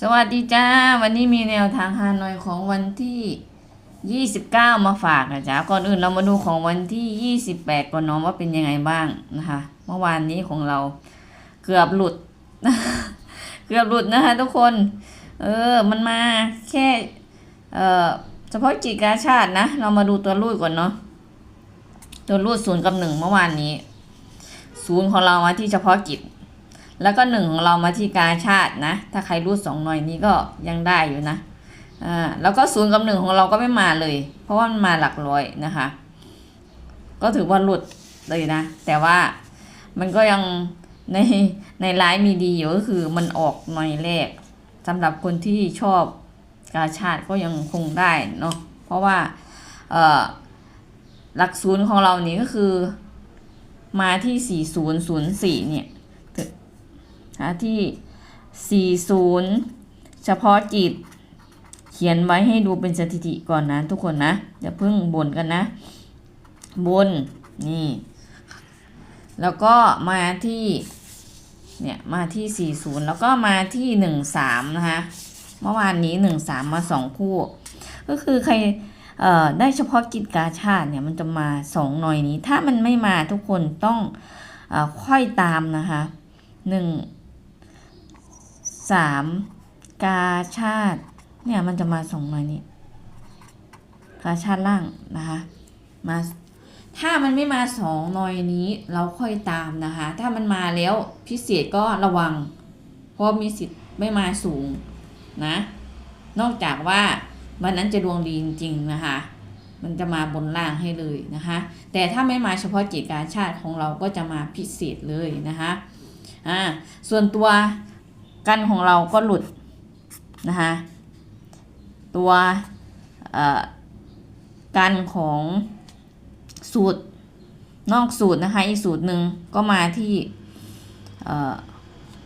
สวัสดีจ้า วันนี้มีแนวทางฮานอยของวันที่ 29 มาฝากนะจ๊ะก่อนอื่นเรามาดูของวันที่ 28 ก่อนน้องว่าเป็นยังไงบ้างนะคะ เมื่อวานนี้ของเราเกือบหลุด เกือบหลุดนะคะทุกคน เออ มันมาแค่เออเฉพาะจิตกาชาตินะ เรามาดูตัวรูดก่อนเนาะตัวรูดศูนย์กับหนึ่งเมื่อวานนี้ศูนย์ของเรามาที่เฉพาะกิจ แล้วก็หนึ่งของเรามาที่กาชาตินะ ถ้าใครรูดสองหน่อยนี้ก็ยังได้อยู่นะอ่าแล้วก็ศูนย์กับหนึ่งของเราก็ไม่มาเลย เพราะว่ามันมาหลักร้อยนะคะ ก็ถือว่าหลุดเลยนะ แต่ว่ามันก็ยังในในไลฟ์มีดีอยู่ก็คือมันออกหน่อยแรกสำหรับคนที่ชอบกาชาติก็ยังคงได้เนาะเพราะว่าเอ่อหลักศูนย์ของเรานี่ก็คือ มาที่ 4004เนี่ย หาที่ 40 เฉพาะจิต เขียนไว้ให้ดูเป็นสถิติก่อนนะทุกคนนะ อย่าเพิ่งบ่นกันนะ บน นี่ แล้วก็มาที่ เนี่ย มาที่ 40 แล้วก็มาที่ 13 นะคะ เมื่อวานนี้ 13 มา 2 คู่ ก็คือใครเอ่อได้เฉพาะกิจกาชาติเนี่ยมันจะมาสองหน่อยนี้ ถ้ามันไม่มาทุกคนต้องเอ่อค่อยตามนะคะหนึ่ง สามกาชาติเนี่ยมันจะมาสองหน่อยนี้กาชาติล่างนะคะมาถ้ามันไม่มาสองหน่อยนี้เราค่อยตามนะคะ ถ้ามันมาแล้วพิเศษก็ระวัง เพราะมีสิทธิ์ไม่มาสูงนะ นอกจากว่าวันนั้นจะดวงดีจริงๆนะคะ มันจะมาบนล่างให้เลยนะคะ แต่ถ้าไม่มาเฉพาะจิตการชาติของเราก็จะมาพิเศษเลยนะคะอ่าส่วนตัว กันของเราก็หลุดนะคะตัวกันของสูตรนอกสูตรนะคะอีกสูตรหนึ่งก็มาที่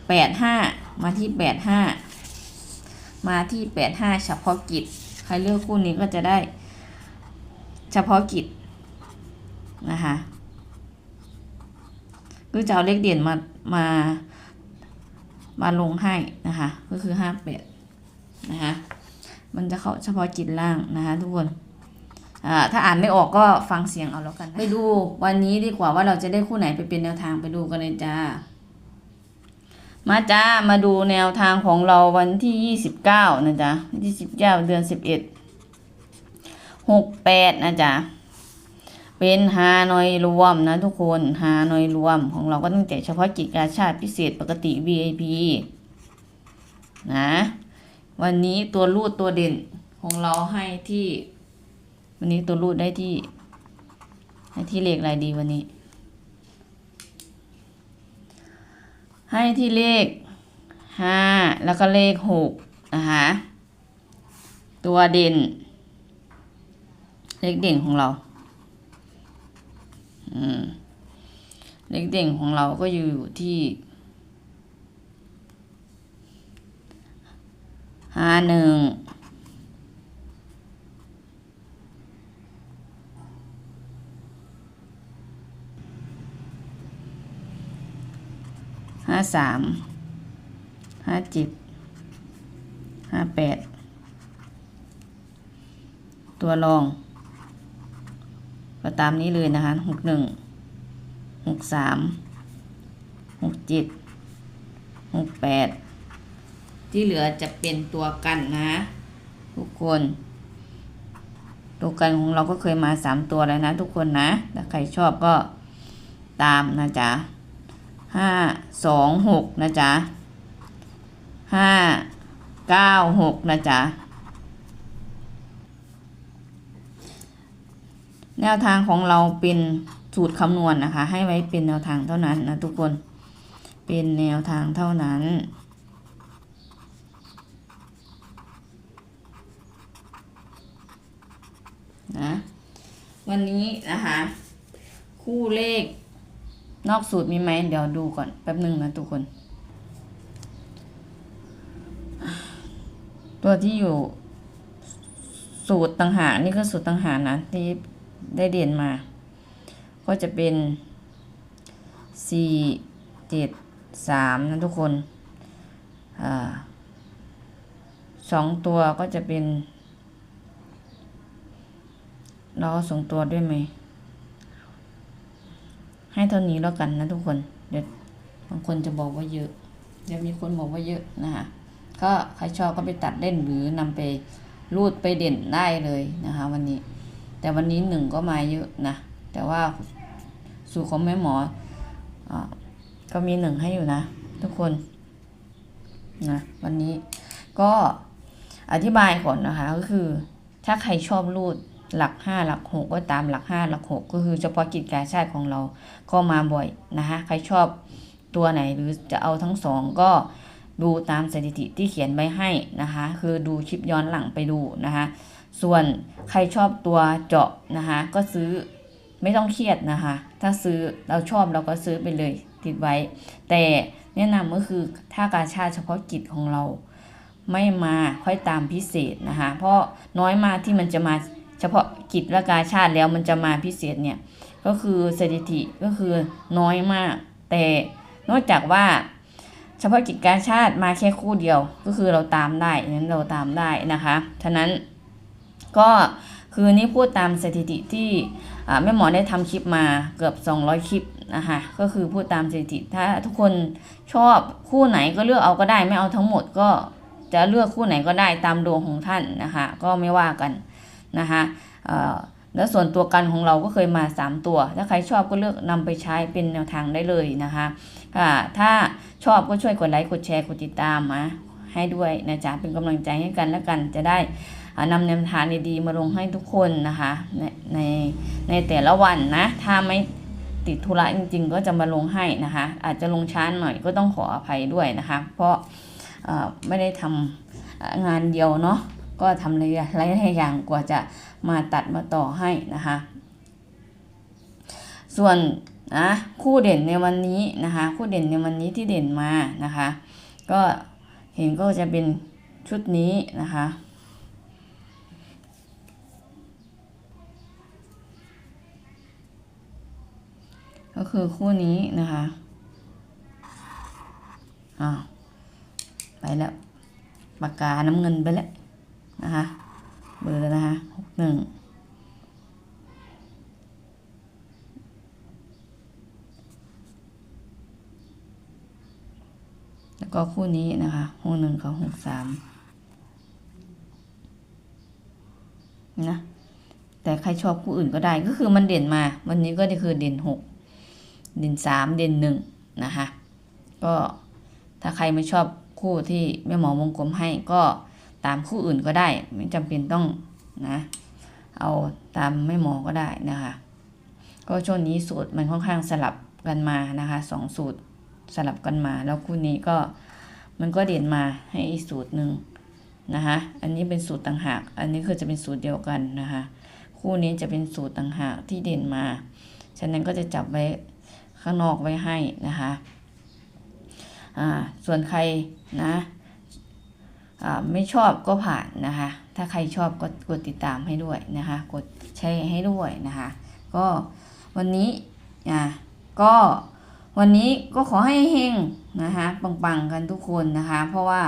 แปดห้ามาที่แปดห้ามาที่แปดห้าเฉพาะกิจใครเลือกคู่นี้ก็จะได้เฉพาะกิจนะคะก็จะเอาเลขเด่นมามา มาลงให้นะคะ ก็คือห้าแปดนะคะ มันจะเข้าเฉพาะกิจล่างนะคะทุกคนถ้าอ่านไม่ออกก็ฟังเสียงเอาแล้วกัน ไปดูวันนี้ดีกว่าว่าเราจะได้คู่ไหนไปเป็นแนวทางไปดูกันเลยจ้า มาจ้ามาดูแนวทางของเราวันที่ยี่สิบเก้านะจ๊ะยี่สิบเก้าเดือนสิบเอ็ดหกแปดนะจ๊ะ เป็นฮานอยรวมนะทุกคนฮานอยรวมของเราก็ตั้งแต่เฉพาะกิจการชาติพิเศษปกติ VIP นะวันนี้ตัวรูดตัวเด่นของเราให้ที่ วันนี้ตัวรูดได้ที่ ให้ที่เลขอะไรดีวันนี้ ให้ที่เลขห้าแล้วก็เลขหกนะคะตัวเด่น เลขเด่นของเรา เลขเด่นของเราก็อยู่ที่ห้าหนึ่งห้าสามห้าเจ็ดห้าแปดตัวรอง ก็ตามนี้เลยนะคะหกหนึ่งหกสามหกเจ็ดหกแปดที่เหลือจะเป็นตัวกันนะทุกคน ตัวกันของเราก็เคยมาสามตัวแล้วนะทุกคนนะ ถ้าใครชอบก็ตามนะจ๊ะห้าสองหกนะจ๊ะห้าเก้าหกนะจ๊ะ แนวทางของเราเป็นสูตรคำนวณนะคะ ให้ไว้เป็นแนวทางเท่านั้นนะทุกคน เป็นแนวทางเท่านั้น นะ วันนี้นะคะ คู่เลข นอกสูตรมีไหม เดี๋ยวดูก่อนแป๊บหนึ่งนะทุกคน ตัวที่อยู่สูตรต่างหากนี่ก็สูตรต่างหากนะที่ ได้เรียนมา ก็จะเป็นสี่จ็ดสามนะทุกคนอ่าสองตัวก็จะเป็น เราเอสองตัวด้วยไหม ให้เท่านี้แล้วกันนะทุกคน เดี๋ยวบางคนจะบอกว่าเยอะ เดี๋ยวมีคนบอกว่าเยอะนะคะก็ใครชอบก็ไปตัดเล่นหรือนำไปรูดไปเด่นได้เลยนะคะวันนี้ แต่วันนี้หนึ่งก็มาเยอะนะแต่ว่าสูตรของแม่หมออก็มีหนึ่งให้อยู่นะ ทุกคนนะวันนี้ก็อธิบายก่อนนะคะก็คือ ถ้าใครชอบรูดหลักห้าหลักหกก็ตามหลักห้าหลักหกก็คือเฉพาะกิจการชาติของเราก็มาบ่อยนะคะใครชอบตัวไหนหรือจะเอาทั้งสองก็ดูตามสถิติที่เขียนไว้ให้นะคะ คือดูคลิปย้อนหลังไปดูนะคะ ส่วนใครชอบตัวเจาะนะคะ ก็ซื้อไม่ต้องเครียดนะคะ ถ้าซื้อเราชอบเราก็ซื้อไปเลยติดไว้ แต่แนะนำก็คือถ้ากาชาติเฉพาะกิจของเราไม่มาค่อยตามพิเศษนะคะ เพราะน้อยมากที่มันจะมาเฉพาะกิจและกาชาติแล้วมันจะมาพิเศษเนี่ยก็คือสถิติก็คือน้อยมาก แต่นอกจากว่าเฉพาะกิจการชาติมาแค่คู่เดียว ก็คือเราตามได้นั้นเราตามได้นะคะ ฉะนั้น ก็คือนี่พูดตามสถิติที่แม่หมอได้ทำคลิปมาเกือบ 200 คลิปนะคะก็คือพูดตามสถิติถ้าทุกคนชอบคู่ไหนก็เลือกเอาก็ได้ ไม่เอาทั้งหมดก็จะเลือกคู่ไหนก็ได้ตามดวงของท่านนะคะก็ไม่ว่ากันนะคะเอ่อแล้วส่วนตัวกันของเราก็เคยมา 3 ตัว ถ้าใครชอบก็เลือกนำไปใช้เป็นแนวทางได้เลยนะคะอ่าถ้าชอบก็ช่วยกดไลค์กดแชร์กดติดตามมาให้ด้วยนะจ๊ะเป็นกำลังใจให้กันและกันจะได้ นำแนวทางดีๆมาลงให้ทุกคนนะคะในในในแต่ละวันนะ ถ้าไม่ติดธุระจริง ๆ ก็จะมาลงให้นะคะ อาจจะลงช้าหน่อยก็ต้องขออภัยด้วยนะคะ เพราะไม่ได้ทำงานเดียวเนาะก็ทำหลายหลายๆอย่างกว่าจะมาตัดมาต่อให้นะคะ ส่วนนะคู่เด่นในวันนี้นะคะ คู่เด่นในวันนี้ที่เด่นมานะคะ ก็เห็นก็จะเป็นชุดนี้นะคะ ก็คือคู่นี้นะคะอ้าวไปแล้วปากกาน้ำเงินไปแล้วนะคะเบอร์นะคะหกหนึ่งแล้วก็คู่นี้นะคะหกหนึ่งกับหกสามนะแต่ใครชอบคู่อื่นก็ได้ก็คือมันเด่นมา วันนี้ก็จะคือเด่นหก เด่นสามเด่นหนึ่งนะคะก็ถ้าใครไม่ชอบคู่ที่แม่หมอวงกลมให้ก็ตามคู่อื่นก็ได้ ไม่จำเป็นต้องนะเอาตามแม่หมอก็ได้นะคะก็ช่วงนี้สูตรมันค่อนข้างสลับกันมานะคะสองสูตรสลับกันมา แล้วคู่นี้ก็มันก็เด่นมาให้อีกสูตรหนึ่งนะคะอันนี้เป็นสูตรต่างหาก อันนี้คือจะเป็นสูตรเดียวกันนะคะคู่นี้จะเป็นสูตรต่างหากที่เด่นมา ฉะนั้นก็จะจับไว้ ข้างนอกไว้ให้นะคะอ่าส่วนใครนะอ่าไม่ชอบก็ผ่านนะคะ ถ้าใครชอบก็กดติดตามให้ด้วยนะคะ กดแชร์ให้ด้วยนะคะ ก็วันนี้อ่าก็วันนี้ก็ขอให้เฮงนะคะปังๆกันทุกคนนะคะ เพราะว่า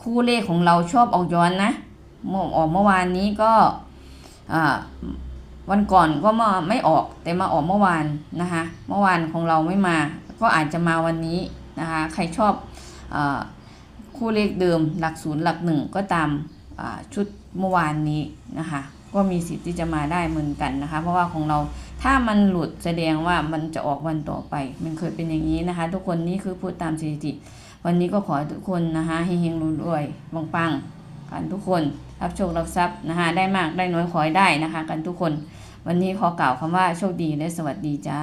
คู่เลขของเราชอบออกย้อนนะเมื่อออกเมื่อวานนี้ก็อ่า วันก่อนก็มาไม่ออกแต่มาออกเมื่อวานนะคะ เมื่อวานของเราไม่มา ก็อาจจะมาวันนี้นะคะ ใครชอบอคู่เลขเดิมหลักศูนย์หลักหนึ่งก็ตามชุดเมื่อวานนี้นะคะ ก็มีสิทธิ์ที่จะมาได้เหมือนกันนะคะ เพราะว่าของเราถ้ามันหลุดแสดงว่ามันจะออกวันต่อไป มันเคยเป็นอย่างนี้นะคะ ทุกคนนี่คือพูดตามสถิติ วันนี้ก็ขอทุกคนนะคะเฮงๆรวยๆปังๆกันทุกคน รับโชครับทรัพย์นะคะได้มากได้น้อยขอให้ได้นะคะ กันทุกคน วันนี้ขอกล่าวคำว่าโชคดีและสวัสดีจ้า